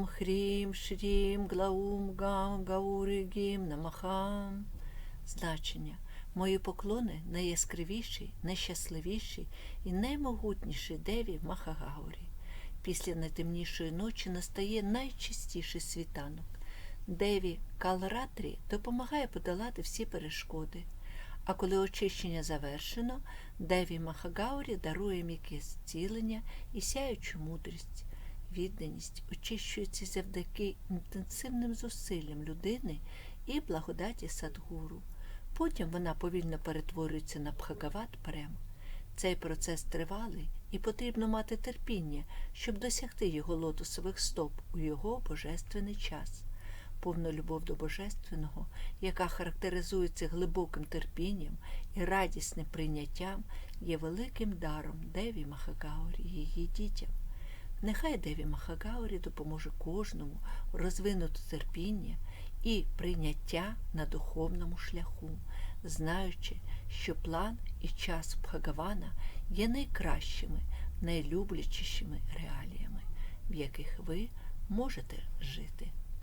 Ом Хрім Шрім Глаум Гам Гаури Гім Намахам. Значення. Мої поклони найяскравіші, найщасливіші і наймогутніші деві Махагаурі. Після найтемнішої ночі настає найчистіший світанок. Деві Калратрі допомагає подолати всі перешкоди. А коли очищення завершено, Деві Махагаурі дарує м'яке зцілення і сяючу мудрість. Відданість очищується завдяки інтенсивним зусиллям людини і благодаті Садгуру. Потім вона повільно перетворюється на Бхагават Прем. Цей процес тривалий і потрібно мати терпіння, щоб досягти його лотосових стоп у його божественний час. Повна любов до Божественного, яка характеризується глибоким терпінням і радісним прийняттям, є великим даром Деві Махагаурі і її дітям. Нехай Деві Махагаурі допоможе кожному розвинути терпіння і прийняття на духовному шляху, знаючи, що план і час Бхагавана є найкращими, найлюблячішими реаліями, в яких ви можете жити.